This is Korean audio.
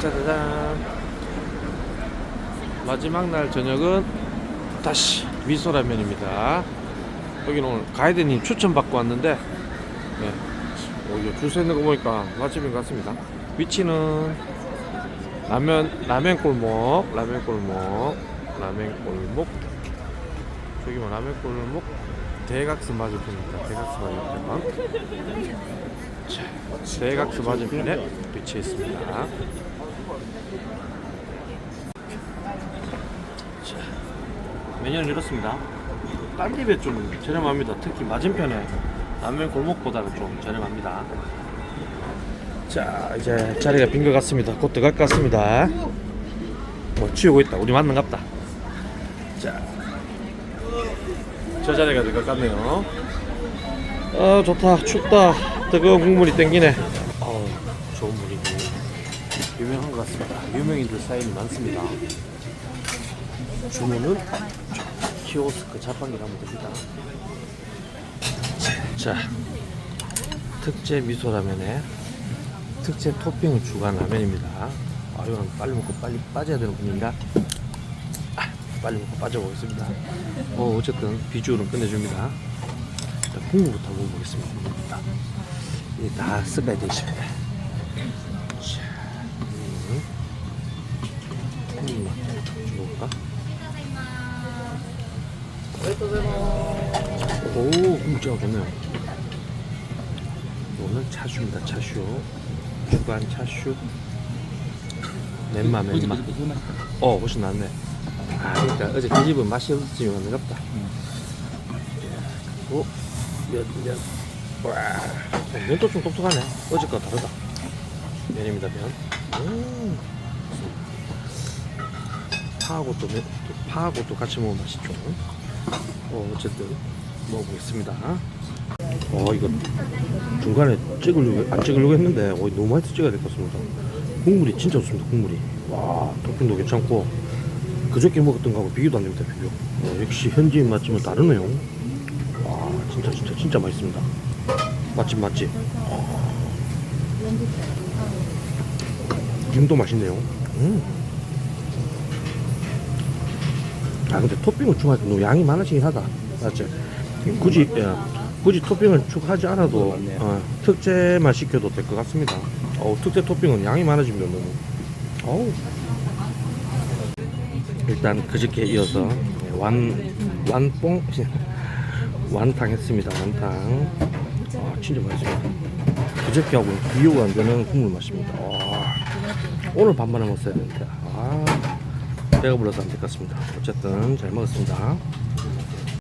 짜자잔. 마지막 날 저녁은 다시 미소라면입니다. 여기는 오늘 가이드님 추천 받고 왔는데, 네. 어, 줄서 있는 거 보니까 맛집인 것 같습니다. 위치는 라면, 라면 골목, 라면 골목, 라면 골목. 저기면 라면 골목 대각선 맞은편입니다. 대각선 맞은편. 자, 대각선 맞은편에 위치해 있습니다. 자, 메뉴는 이렇습니다. 딴 집에 좀 저렴합니다. 특히 맞은편에 라면 골목보다는 좀 저렴합니다. 자, 이제 자리가 빈 것 같습니다. 곧 들어갈 것 같습니다. 뭐 치우고 있다. 우리 맞는 갑다. 자, 저 자리가 될것 같네요. 아 좋다 춥다 뜨거운 국물이 땡기네. 어 좋은 물이고 유명한 것 같습니다. 유명인들 사인이 많습니다. 주문은 저 키오스크 자판기로 하면 됩니다. 자 특제 미소 라면에 특제 토핑을 추가한 라면입니다. 아 이건 빨리 먹고 빨리 빠져야 되는 분위기라 아, 빨리 먹고 빠져보겠습니다. 어, 어쨌든 비주얼은 끝내줍니다. 일단 국물부터 먹어보겠습니다. 이게 다돼 있습니다. 오, 진짜 좋네요. 이거는 차슈입니다. 차슈. 주간 차슈. 멘마 멘마. 어, 훨씬 낫네. 아, 그러니까 어제 그 집은 맛이 안 되겠다. 오, 면, 면. 와, 면도 좀 독특하네. 어제과 다르다. 면입니다, 면. 음. 파하고 또 파하고 또 같이 먹으면 맛있죠. 어, 어쨌든 먹어보겠습니다. 어, 이거 중간에 찍으려고, 안 찍으려고 했는데, 어, 너무 많이 찍어야 될 것 같습니다. 국물이 진짜 좋습니다, 국물이. 와, 토핑도 괜찮고. 그저께 먹었던 거하고 비교도 안 됩니다, 비교. 어, 역시 현지인 맛집은 다르네요. 와, 진짜, 진짜, 진짜 맛있습니다. 맛집, 맛집. 김도 맛있네요. 음. 아, 근데 토핑을 추가하니까 너무 양이 많아지긴 하다. 맞지? 굳이, 예, 굳이 토핑을 추가하지 않아도, 어, 특제만 시켜도 될 것 같습니다. 어, 특제 토핑은 양이 많아지면 너무. 어우. 일단 그저께 이어서 완 완뽕 완탕 했습니다. 완탕. 아 진짜 맛있습니다. 그저께하고 비교가 안 되는 국물 맛입니다. 와, 오늘 반만 먹었어야 되는데 아 배가 불러서 안 될 것 같습니다. 어쨌든 잘 먹었습니다.